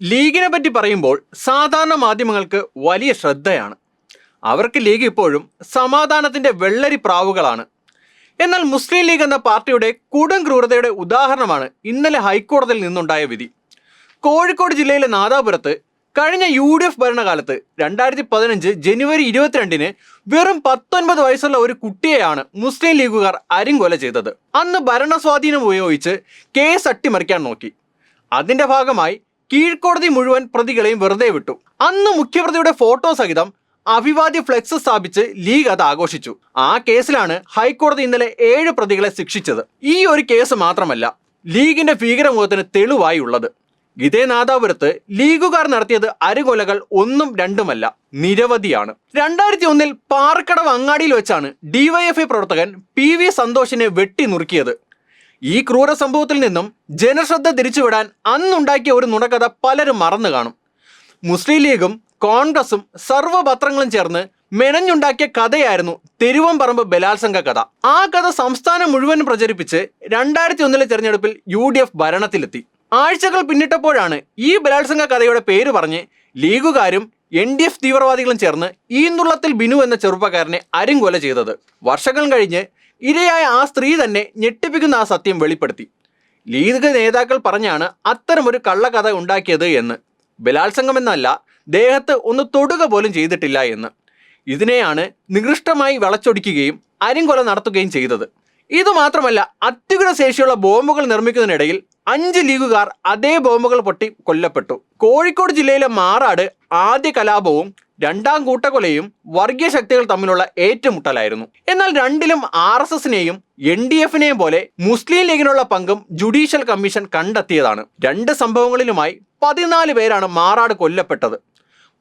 ലീഗിനെ പറ്റി പറയുമ്പോൾ സാധാരണ മാധ്യമങ്ങൾക്ക് വലിയ ശ്രദ്ധയാണ്. അവർക്ക് ലീഗ് ഇപ്പോഴും സമാധാനത്തിന്റെ വെള്ളരി പ്രാവുകളാണ്. എന്നാൽ മുസ്ലിം ലീഗ് എന്ന പാർട്ടിയുടെ കൊടും ക്രൂരതയുടെ ഉദാഹരണമാണ് ഇന്നലെ ഹൈക്കോടതിയിൽ നിന്നുണ്ടായ വിധി. കോഴിക്കോട് ജില്ലയിലെ നാദാപുരത്ത് കഴിഞ്ഞ യു ഡി എഫ് ഭരണകാലത്ത് രണ്ടായിരത്തി പതിനഞ്ച് ജനുവരി ഇരുപത്തിരണ്ടിന് വെറും പത്തൊൻപത് വയസ്സുള്ള ഒരു കുട്ടിയെയാണ് മുസ്ലിം ലീഗുകാർ അരിങ്കൊല ചെയ്തത്. അന്ന് ഭരണസ്വാധീനം ഉപയോഗിച്ച് കേസ് അട്ടിമറിക്കാൻ നോക്കി. അതിന്റെ ഭാഗമായി കീഴ്ക്കോടതി മുഴുവൻ പ്രതികളെയും വെറുതെ വിട്ടു. അന്ന് മുഖ്യപ്രതിയുടെ ഫോട്ടോ സഹിതം അഭിവാദ്യ ഫ്ലെക്സ് സ്ഥാപിച്ച് ലീഗ് അത് ആഘോഷിച്ചു. ആ കേസിലാണ് ഹൈക്കോടതി ഇന്നലെ ഏഴ് പ്രതികളെ ശിക്ഷിച്ചത്. ഈ ഒരു കേസ് മാത്രമല്ല ലീഗിന്റെ ഭീകരമുഖത്തിന് തെളിവായി ഉള്ളത്. ഇതേ നാദാപുരത്ത് ലീഗുകാർ നടത്തിയത് അരുകൊലകൾ ഒന്നും രണ്ടുമല്ല നിരവധിയാണ്. രണ്ടായിരത്തി ഒന്നിൽ പാറക്കടവ് അങ്ങാടിയിൽ വെച്ചാണ് ഡിവൈഎഫ്ഐ പ്രവർത്തകൻ പി വി സന്തോഷിനെ വെട്ടി നുറുക്കിയത് ഈ ക്രൂര സംഭവത്തിൽ നിന്നും ജനശ്രദ്ധ തിരിച്ചുവിടാൻ അന്നുണ്ടാക്കിയ ഒരു നുണകഥ പലരും മറന്നു കാണും. മുസ്ലിം ലീഗും കോൺഗ്രസും സർവപത്രങ്ങളും ചേർന്ന് മെനഞ്ഞുണ്ടാക്കിയ കഥയായിരുന്നു തിരുവമ്പറമ്പ് ബലാത്സംഗ കഥ. ആ കഥ സംസ്ഥാനം മുഴുവൻ പ്രചരിപ്പിച്ച് രണ്ടായിരത്തി ഒന്നിലെ തെരഞ്ഞെടുപ്പിൽ യു ഡി എഫ് ഭരണത്തിലെത്തി. ആഴ്ചകൾ പിന്നിട്ടപ്പോഴാണ് ഈ ബലാത്സംഗ കഥയുടെ പേര് പറഞ്ഞ് ലീഗുകാരും എൻ ഡി എഫ് തീവ്രവാദികളും ചേർന്ന് ഈന്തുള്ളത്തിൽ ബിനു എന്ന ചെറുപ്പക്കാരനെ അരിങ്കൊല ചെയ്തത്. വർഷങ്ങൾ കഴിഞ്ഞ് ഇരയായ ആ സ്ത്രീ തന്നെ ഞെട്ടിപ്പിക്കുന്ന ആ സത്യം വെളിപ്പെടുത്തി. ലീഗ് നേതാക്കൾ പറഞ്ഞാണ് അത്തരമൊരു കള്ളകഥ ഉണ്ടാക്കിയത് എന്ന്. ബലാത്സംഗം എന്നല്ല ദേഹത്ത് ഒന്ന് തൊടുക പോലും ചെയ്തിട്ടില്ല എന്ന്. ഇതിനെയാണ് നികൃഷ്ടമായി വളച്ചൊടിക്കുകയും അരിങ്കൊല നടത്തുകയും ചെയ്തത്. ഇതുമാത്രമല്ല അത്യുഗ്ര ശേഷിയുള്ള ബോംബുകൾ നിർമ്മിക്കുന്നതിനിടയിൽ അഞ്ച് ലീഗുകാർ അതേ ബോംബുകൾ പൊട്ടി കൊല്ലപ്പെട്ടു. കോഴിക്കോട് ജില്ലയിലെ മാറാട് ആദ്യ കലാപവും രണ്ടാം കൂട്ടക്കൊലയും വർഗീയ ശക്തികൾ തമ്മിലുള്ള ഏറ്റുമുട്ടലായിരുന്നു. എന്നാൽ രണ്ടിലും ആർ എസ് എസിനെയും എൻ ഡി എഫിനെയും പോലെ മുസ്ലിം ലീഗിനുള്ള പങ്കും ജുഡീഷ്യൽ കമ്മീഷൻ കണ്ടെത്തിയതാണ്. രണ്ട് സംഭവങ്ങളിലുമായി പതിനാല് പേരാണ് മാറാട് കൊല്ലപ്പെട്ടത്.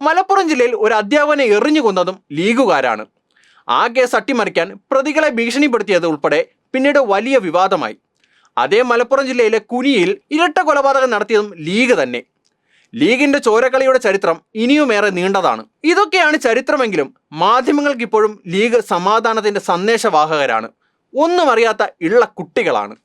മലപ്പുറം ജില്ലയിൽ ഒരു അധ്യാപകനെ എറിഞ്ഞു കൊന്നതും ലീഗുകാരാണ്. ആ കേസ് അട്ടിമറിക്കാൻ പ്രതികളെ ഭീഷണിപ്പെടുത്തിയത് ഉൾപ്പെടെ പിന്നീട് വലിയ വിവാദമായി. അതേ മലപ്പുറം ജില്ലയിലെ കുനിയിൽ ഇരട്ട കൊലപാതകം നടത്തിയതും ലീഗ് തന്നെ. ലീഗിന്റെ ചോരക്കളിയുടെ ചരിത്രം ഇനിയുമേറെ നീണ്ടതാണ്. ഇതൊക്കെയാണ് ചരിത്രമെങ്കിലും മാധ്യമങ്ങൾക്ക് ഇപ്പോഴും ലീഗ് സമാധാനത്തിന്റെ സന്ദേശവാഹകരാണ്. ഒന്നും അറിയാത്ത ഇള്ള കുട്ടികളാണ്.